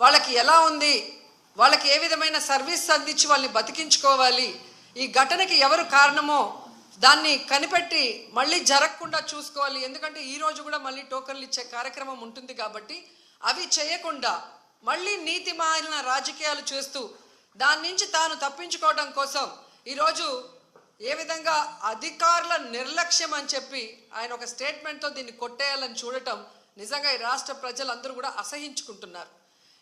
వాళ్ళకి ఎలా ఉంది? వాళ్ళకి ఏ విధమైన సర్వీస్ అందించి వాళ్ళని బతికించుకోవాలి? ఈ ఘటనకి ఎవరు కారణమో దాన్ని కనిపెట్టి మళ్ళీ జరగకుండా చూసుకోవాలి. ఎందుకంటే ఈ రోజు కూడా మళ్ళీ టోకన్లు ఇచ్చే కార్యక్రమం ఉంటుంది కాబట్టి అవి చేయకుండా మళ్ళీ నీతి మారిన రాజకీయాలు చేస్తూ దాని నుంచి తాను తప్పించుకోవడం కోసం ఈరోజు ఏ విధంగా అధికారుల నిర్లక్ష్యం అని చెప్పి ఆయన ఒక స్టేట్మెంట్తో దీన్ని కొట్టేయాలని చూడటం నిజంగా ఈ రాష్ట్ర ప్రజలందరూ కూడా అసహించుకుంటున్నారు.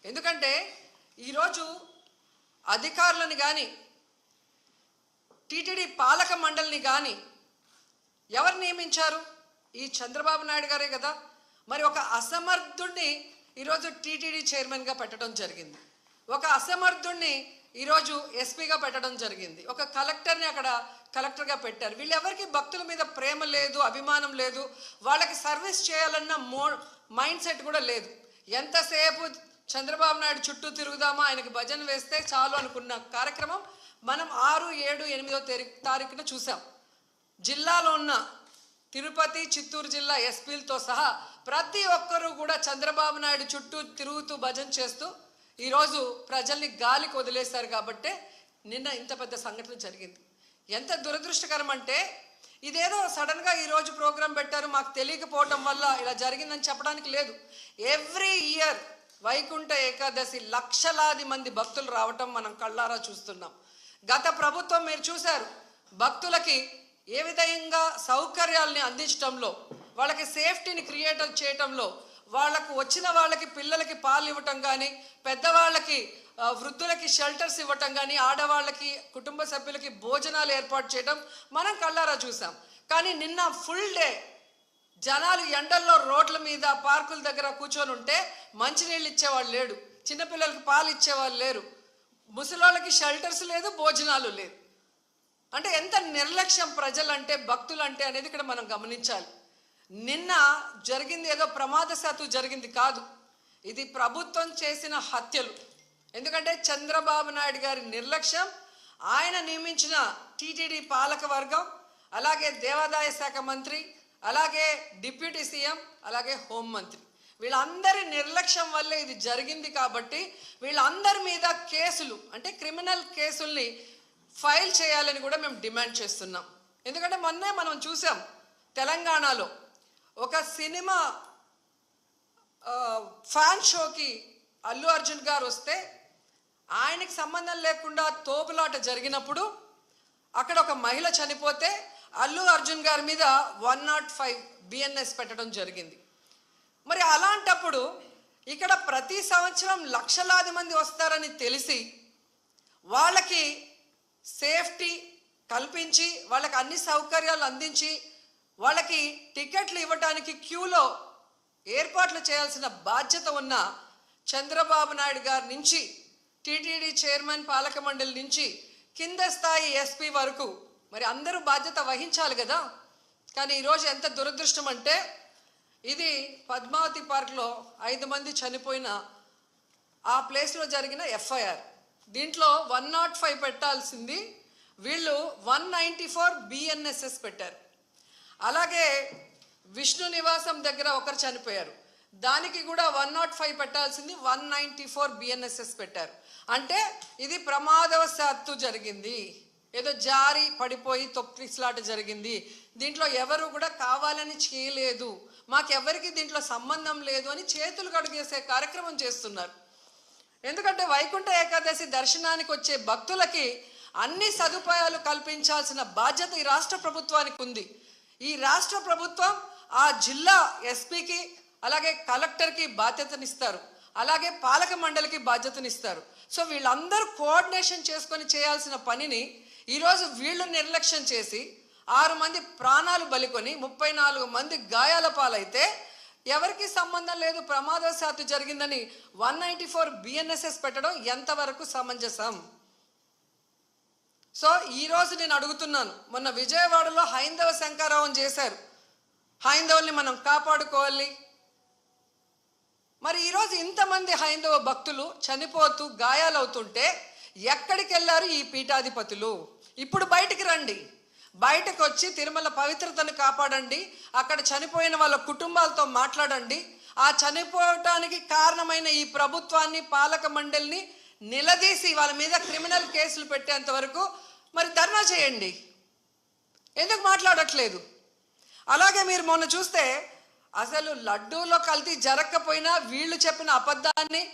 ఎందుకంటే ఈరోజు అధికారులను కానీ టీటీడీ పాలక మండలిని కానీ ఎవరు నియమించారు? ఈ చంద్రబాబు నాయుడు గారే కదా. మరి ఒక అసమర్థుణ్ణి ఈరోజు టీటీడీ చైర్మన్గా పెట్టడం జరిగింది. ఒక అసమర్థుణ్ణి ఈరోజు ఎస్పీగా పెట్టడం జరిగింది. ఒక కలెక్టర్ని అక్కడ కలెక్టర్గా పెట్టారు. వీళ్ళెవరికి భక్తుల మీద ప్రేమ లేదు అభిమానం లేదు. వాళ్ళకి సర్వీస్ చేయాలన్న మో మైండ్ సెట్ కూడా లేదు. ఎంతసేపు చంద్రబాబు నాయుడు చుట్టూ తిరుగుదామా? ఆయనకు భజన వేస్తే చాలు అనుకున్న కార్యక్రమం మనం ఆరు ఏడు ఎనిమిదో తేదీ తారీఖున చూసాం జిల్లాలో ఉన్న తిరుపతి చిత్తూరు జిల్లా ఎస్పీలతో సహా ప్రతి ఒక్కరూ కూడా చంద్రబాబు నాయుడు చుట్టూ తిరుగుతూ భజన చేస్తూ ఈరోజు ప్రజల్ని గాలికి వదిలేశారు కాబట్టే నిన్న ఇంత పెద్ద సంఘటన జరిగింది. ఎంత దురదృష్టకరం అంటే ఇదేదో సడన్గా ఈరోజు ప్రోగ్రాం పెట్టారు మాకు తెలియకపోవడం వల్ల ఇలా జరిగిందని చెప్పడానికి లేదు. ఎవ్రీ ఇయర్ వైకుంఠ ఏకాదశి లక్షలాది మంది భక్తులు రావటం మనం కళ్ళారా చూస్తున్నాం. గత ప్రభుత్వం మీరు చూశారు భక్తులకి ఏ విధంగా సౌకర్యాల్ని అందించడంలో వాళ్ళకి సేఫ్టీని క్రియేట్ చేయటంలో వాళ్ళకు వచ్చిన వాళ్ళకి పిల్లలకి పాలు ఇవ్వటం కానీ పెద్దవాళ్ళకి వృద్ధులకి షెల్టర్స్ ఇవ్వటం కానీ ఆడవాళ్ళకి కుటుంబ సభ్యులకి భోజనాలు ఏర్పాటు చేయడం మనం కళ్ళారా చూసాం కానీ నిన్న ఫుల్ డే జనాలు ఎండల్లో రోడ్ల మీద పార్కుల దగ్గర కూర్చొని ఉంటే మంచినీళ్ళు ఇచ్చేవాళ్ళు లేడు. చిన్నపిల్లలకి పాలు ఇచ్చేవాళ్ళు లేరు. ముసలోళ్ళకి షెల్టర్స్ లేదు భోజనాలు లేదు. అంటే ఎంత నిర్లక్ష్యం ప్రజలంటే భక్తులంటే అనేది ఇక్కడ మనం గమనించాలి. నిన్న జరిగింది ఏదో ప్రమాదశాత్తు జరిగింది కాదు. ఇది ప్రభుత్వం చేసిన హత్యలు. ఎందుకంటే చంద్రబాబు నాయుడు గారి నిర్లక్ష్యం ఆయన నియమించిన టీటీడీ పాలక వర్గం అలాగే దేవాదాయ శాఖ మంత్రి అలాగే డిప్యూటీ సీఎం అలాగే హోంమంత్రి వీళ్ళందరి నిర్లక్ష్యం వల్లే ఇది జరిగింది కాబట్టి వీళ్ళందరి మీద కేసులు అంటే క్రిమినల్ కేసుల్ని ఫైల్ చేయాలని కూడా మేము డిమాండ్ చేస్తున్నాం. ఎందుకంటే మొన్నే మనం చూసాం తెలంగాణలో ఒక సినిమా ఫ్యాన్ షోకి అల్లు అర్జున్ గారు వస్తే ఆయనకి సంబంధం లేకుండా తోపులాట జరిగినప్పుడు అక్కడ ఒక మహిళ చనిపోతే అల్లు అర్జున్ గారి మీద వన్ నాట్ ఫైవ్ బిఎన్ఎస్ పెట్టడం జరిగింది. మరి అలాంటప్పుడు ఇక్కడ ప్రతి సంవత్సరం లక్షలాది మంది వస్తారని తెలిసి వాళ్ళకి సేఫ్టీ కల్పించి వాళ్ళకి అన్ని సౌకర్యాలు అందించి వాళ్ళకి టికెట్లు ఇవ్వడానికి క్యూలో ఏర్పాట్లు చేయాల్సిన బాధ్యత ఉన్న చంద్రబాబు నాయుడు గారి నుంచి టీటీడీ చైర్మన్ పాలక మండలి నుంచి కింద స్థాయి ఎస్పీ వరకు మరి అందరూ బాధ్యత వహించాలి కదా. కానీ ఈరోజు ఎంత దురదృష్టం అంటే ఇది పద్మావతి పార్క్లో ఐదు మంది చనిపోయిన ఆ ప్లేస్లో జరిగిన ఎఫ్ఐఆర్. దీంట్లో వన్ నాట్ ఫైవ్ పెట్టాల్సింది వీళ్ళు వన్ నైంటీ ఫోర్ బిఎన్ఎస్ఎస్ పెట్టారు. అలాగే విష్ణు నివాసం దగ్గర ఒకరు చనిపోయారు. దానికి కూడా వన్ నాట్ ఫైవ్ పెట్టాల్సింది వన్ నైంటీ ఫోర్ బిఎన్ఎస్ఎస్ పెట్టారు. అంటే ఇది ప్రమాదవశాత్తు జరిగింది. ఏదో జారి పడిపోయి తొక్కిసలాట జరిగింది. దీంట్లో ఎవరు కూడా కావాలని చేయలేదు. మాకెవరికి దీంట్లో సంబంధం లేదు అని చేతులు కడుగేసే కార్యక్రమం చేస్తున్నారు. ఎందుకంటే వైకుంఠ ఏకాదశి దర్శనానికి వచ్చే భక్తులకి అన్ని సదుపాయాలు కల్పించాల్సిన బాధ్యత ఈ రాష్ట్ర ప్రభుత్వానికి ఉంది. ఈ రాష్ట్ర ప్రభుత్వం ఆ జిల్లా ఎస్పీకి అలాగే కలెక్టర్కి బాధ్యతనిస్తారు. అలాగే పాలక మండలికి బాధ్యతనిస్తారు. సో వీళ్ళందరూ కోఆర్డినేషన్ చేసుకొని చేయాల్సిన పనిని ఈరోజు వీళ్ళు నిర్లక్ష్యం చేసి ఆరు మంది ప్రాణాలు బలికొని ముప్పై నాలుగు మంది గాయాల పాలైతే ఎవరికి సంబంధం లేదు ప్రమాదవశాత్తు జరిగిందని వన్ నైంటీ ఫోర్ బిఎన్ఎస్ఎస్ పెట్టడం ఎంతవరకు సమంజసం? సో ఈరోజు నేను అడుగుతున్నాను మొన్న విజయవాడలో హైందవ శంకారావం చేశారు. హైందవుల్ని మనం కాపాడుకోవాలి. మరి ఈరోజు ఇంతమంది హైందవ భక్తులు చనిపోతూ గాయాలవుతుంటే ఎక్కడికి వెళ్ళారు ఈ పీఠాధిపతులు? ఇప్పుడు బయటికి రండి. బయటకు వచ్చి తిరుమల పవిత్రతను కాపాడండి. అక్కడ చనిపోయిన వాళ్ళ కుటుంబాలతో మాట్లాడండి. ఆ చనిపోవటానికి కారణమైన ఈ ప్రభుత్వాన్ని పాలక మండలిని నిలదీసి వాళ్ళ మీద క్రిమినల్ కేసులు పెట్టేంత వరకు మరి ధర్నా చేయండి. ఎందుకు మాట్లాడట్లేదు? అలాగే మీరు మొన్న చూస్తే అసలు లడ్డూలో కల్తీ జరగకపోయినా వీళ్ళు చెప్పిన అబద్ధాన్ని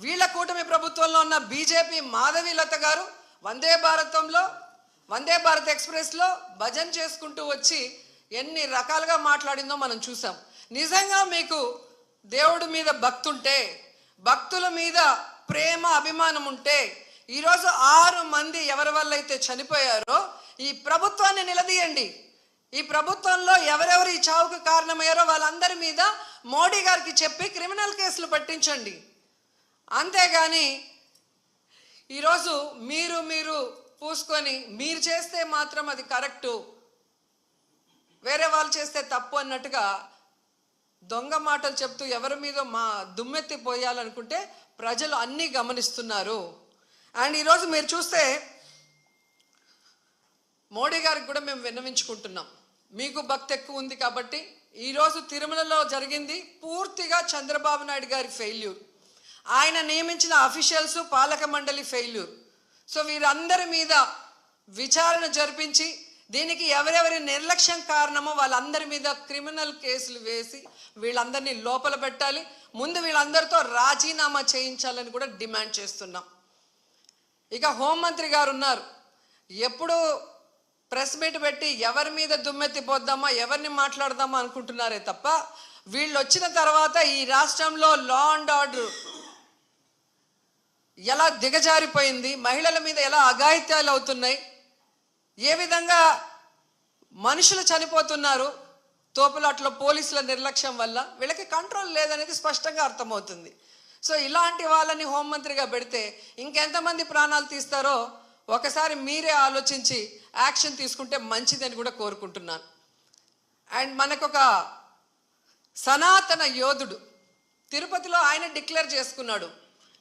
వీళ్ళ కూటమి ప్రభుత్వంలో ఉన్న బీజేపీ మాధవీలత గారు వందే భారతంలో వందే భారత్ ఎక్స్ప్రెస్లో భజన చేసుకుంటూ వచ్చి ఎన్ని రకాలుగా మాట్లాడిందో మనం చూసాం. నిజంగా మీకు దేవుడి మీద భక్తుంటే భక్తుల మీద ప్రేమ అభిమానం ఉంటే ఈరోజు ఆరు మంది ఎవరి వల్ల అయితే చనిపోయారో ఈ ప్రభుత్వాన్ని నిలదీయండి. ఈ ప్రభుత్వంలో ఎవరెవరు ఈ చావుకు కారణమయ్యారో వాళ్ళందరి మీద మోడీ గారికి చెప్పి క్రిమినల్ కేసులు పట్టించండి. అంతేగాని ఈరోజు మీరు మీరు పూసుకొని మీరు చేస్తే మాత్రం అది కరెక్టు. వేరే వాళ్ళు చేస్తే తప్పు అన్నట్టుగా దొంగ మాటలు చెప్తూ ఎవరి మీద మా దుమ్మెత్తి పోయాలనుకుంటే ప్రజలు అన్నీ గమనిస్తున్నారు. అండ్ ఈరోజు మీరు చూస్తే మోడీ గారికి కూడా మేము విన్నవించుకుంటున్నాం. మీకు భక్తి ఎక్కువ ఉంది కాబట్టి ఈరోజు తిరుమలలో జరిగింది పూర్తిగా చంద్రబాబు నాయుడు గారి ఫెయిల్యూర్. ఆయన నియమించిన అఫీషియల్స్ పాలక మండలి ఫెయిల్యూర్ సో వీరందరి మీద విచారణ జరిపించి దీనికి ఎవరెవరి నిర్లక్ష్యం కారణమో వాళ్ళందరి మీద క్రిమినల్ కేసులు వేసి వీళ్ళందరినీ లోపల పెట్టాలి. ముందు వీళ్ళందరితో రాజీనామా చేయించాలని కూడా డిమాండ్ చేస్తున్నాం. ఇక హోంమంత్రి గారు ఉన్నారు. ఎప్పుడు ప్రెస్ మీట్ పెట్టి ఎవరి మీద దుమ్మెత్తిపోద్దామా ఎవరిని మాట్లాడదామా అనుకుంటున్నారే తప్ప వీళ్ళు వచ్చిన తర్వాత ఈ రాష్ట్రంలో లా అండ్ ఆర్డర్ ఎలా దిగజారిపోయింది మహిళల మీద ఎలా అఘాయిత్యాలు అవుతున్నాయి ఏ విధంగా మనుషులు చనిపోతున్నారు తోపులాట్లో పోలీసుల నిర్లక్ష్యం వల్ల వీళ్ళకి కంట్రోల్ లేదనేది స్పష్టంగా అర్థమవుతుంది. సో ఇలాంటి వాళ్ళని హోంమంత్రిగా పెడితే ఇంకెంతమంది ప్రాణాలు తీస్తారో ఒకసారి మీరే ఆలోచించి యాక్షన్ తీసుకుంటే మంచిదని కూడా కోరుకుంటున్నాను. అండ్ మనకొక సనాతన యోధుడు తిరుపతిలో ఆయన డిక్లేర్ చేసుకున్నాడు.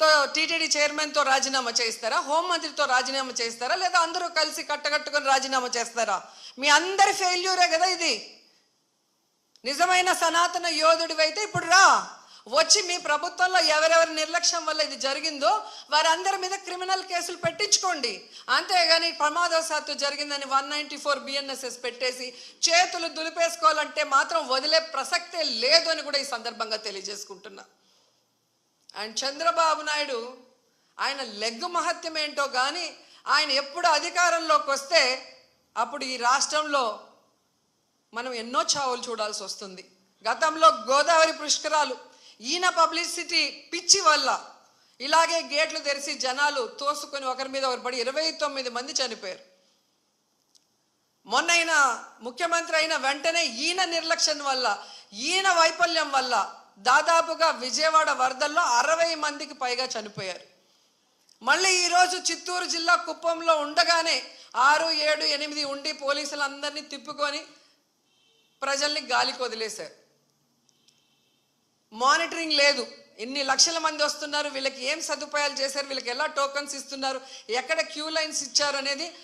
తో టీటీడీ చైర్మన్తో రాజీనామా చేస్తారా హోంమంత్రితో రాజీనామా చేస్తారా లేదా అందరూ కలిసి కట్టకట్టుకొని రాజీనామా చేస్తారా? మీ అందరి ఫెయిల్యూరే కదా ఇది? నిజమైన సనాతన యోధుడివైతే ఇప్పుడు రా. వచ్చి మీ ప్రభుత్వంలో ఎవరెవరి నిర్లక్ష్యం వల్ల ఇది జరిగిందో వారందరి మీద క్రిమినల్ కేసులు పెట్టించుకోండి. అంతేగాని ప్రమాదవశాత్తు జరిగిందని వన్ నైంటీ ఫోర్ బిఎన్ఎస్ఎస్ పెట్టేసి చేతులు దులిపేసుకోవాలంటే మాత్రం వదిలే ప్రసక్తే లేదు అని కూడా ఈ సందర్భంగా తెలియజేసుకుంటున్నా. అండ్ చంద్రబాబు నాయుడు ఆయన లెగ్గు మహత్యం ఏంటో కానీ ఆయన ఎప్పుడు అధికారంలోకి వస్తే అప్పుడు ఈ రాష్ట్రంలో మనం ఎన్నో చావులు చూడాల్సి వస్తుంది. గతంలో గోదావరి పుష్కరాలు ఈయన పబ్లిసిటీ పిచ్చి వల్ల ఇలాగే గేట్లు తెరిచి జనాలు తోసుకొని ఒకరి మీద ఒకరు పడి ఇరవై తొమ్మిది మంది చనిపోయారు. మొన్నైన ముఖ్యమంత్రి అయిన వెంటనే ఈయన నిర్లక్ష్యం వల్ల ఈయన వైఫల్యం వల్ల దాదాపుగా విజయవాడ వరదల్లో అరవై మందికి పైగా చనిపోయారు. మళ్ళీ ఈరోజు చిత్తూరు జిల్లా కుప్పంలో ఉండగానే ఆరు ఏడు ఎనిమిది ఉండి పోలీసులందరినీ తిప్పుకొని ప్రజల్ని గాలికి వదిలేశారు. మానిటరింగ్ లేదు. ఇన్ని లక్షల మంది వస్తున్నారు. వీళ్ళకి ఏం సదుపాయాలు చేశారు? వీళ్ళకి ఎలా టోకన్స్ ఇస్తున్నారు? ఎక్కడ క్యూ లైన్స్ ఇచ్చారు అనేది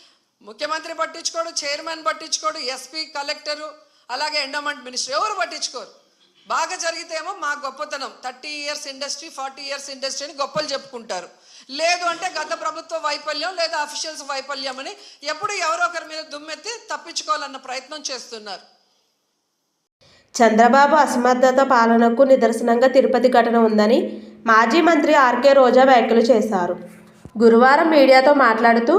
ముఖ్యమంత్రి పట్టించుకోడు చైర్మన్ పట్టించుకోడు ఎస్పీ కలెక్టరు అలాగే ఎండోమెంట్ మినిస్టర్ ఎవరు పట్టించుకోరు? బాగా జరిగితేమో మా గొప్పతనం. Thirty years industry forty years industry అని గొప్పలు చెప్పుకుంటారు. లేదు అంటే గత ప్రభుత్వ వైఫల్యం లేదా అఫీషియల్స్ వైఫల్యం అని ఎప్పుడు ఎవరో ఒకరి మీద దుమ్మెత్తి తప్పించుకోవాలన్న ప్రయత్నం చేస్తున్నారు. చంద్రబాబు అసమర్థత పాలనకు నిదర్శనంగా తిరుపతి ఘటన ఉందని మాజీ మంత్రి ఆర్కే రోజా వ్యాఖ్యలు చేశారు. గురువారం మీడియాతో మాట్లాడుతూ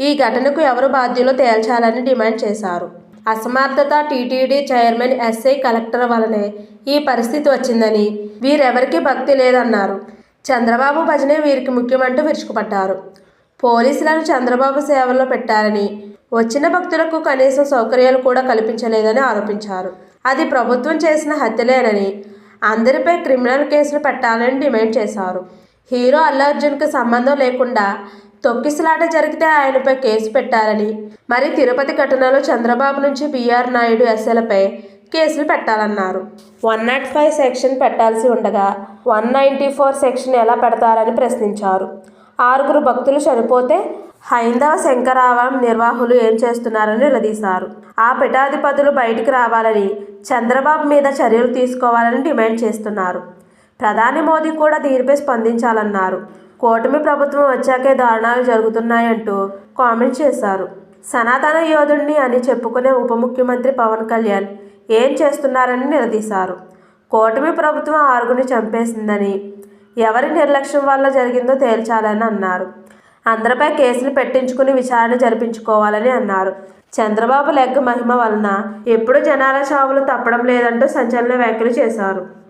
ఈ ఘటనకు ఎవరు బాధ్యులో తేల్చాలని డిమాండ్ చేశారు. అసమర్థత టీటీడీ చైర్మన్ ఎస్ఐ కలెక్టర్ వలనే ఈ పరిస్థితి వచ్చిందని వీరెవరికీ భక్తి లేదన్నారు. చంద్రబాబు భజనే వీరికి ముఖ్యమంటూ విరుచుకుపట్టారు పోలీసులను చంద్రబాబు సేవల్లో పెట్టారని వచ్చిన భక్తులకు కనీసం సౌకర్యాలు కూడా కల్పించలేదని ఆరోపించారు. అది ప్రభుత్వం చేసిన హత్యలేనని అందరిపై క్రిమినల్ కేసులు పెట్టాలని డిమాండ్ చేశారు. హీరో అల్లు అర్జున్కి సంబంధం లేకుండా తొక్కిసలాట జరిగితే ఆయనపై కేసు పెట్టాలని. మరి తిరుపతి ఘటనలో చంద్రబాబు నుంచి బీఆర్ నాయుడు ఎస్ఎలపై కేసులు పెట్టాలన్నారు. వన్ నాట్ ఫైవ్ సెక్షన్ పెట్టాల్సి ఉండగా వన్ నైంటీ ఫోర్ సెక్షన్ ఎలా పెడతారని ప్రశ్నించారు. ఆరుగురు భక్తులు చనిపోతే హైందవ శంకరావం నిర్వాహులు ఏం చేస్తున్నారని నిలదీశారు. ఆ పిఠాధిపతులు బయటికి రావాలని చంద్రబాబు మీద చర్యలు తీసుకోవాలని డిమాండ్ చేస్తున్నారు. ప్రధాని మోదీ కూడా దీనిపై స్పందించాలన్నారు. కూటమి ప్రభుత్వం వచ్చాకే దారుణాలు జరుగుతున్నాయంటూ కామెంట్ చేశారు. సనాతన యోధుడిని అని చెప్పుకునే ఉప ముఖ్యమంత్రి పవన్ కళ్యాణ్ ఏం చేస్తున్నారని నిలదీశారు. కూటమి ప్రభుత్వం ఆరుగురిని చంపేసిందని ఎవరి నిర్లక్ష్యం వల్ల జరిగిందో తేల్చాలని అన్నారు. అందరిపై కేసులు పెట్టించుకుని విచారణ జరిపించుకోవాలని అన్నారు. చంద్రబాబు లెగ్ మహిమ వలన ఎప్పుడు జనాల చావులు తప్పడం లేదంటూ సంచలన వ్యాఖ్యలు చేశారు.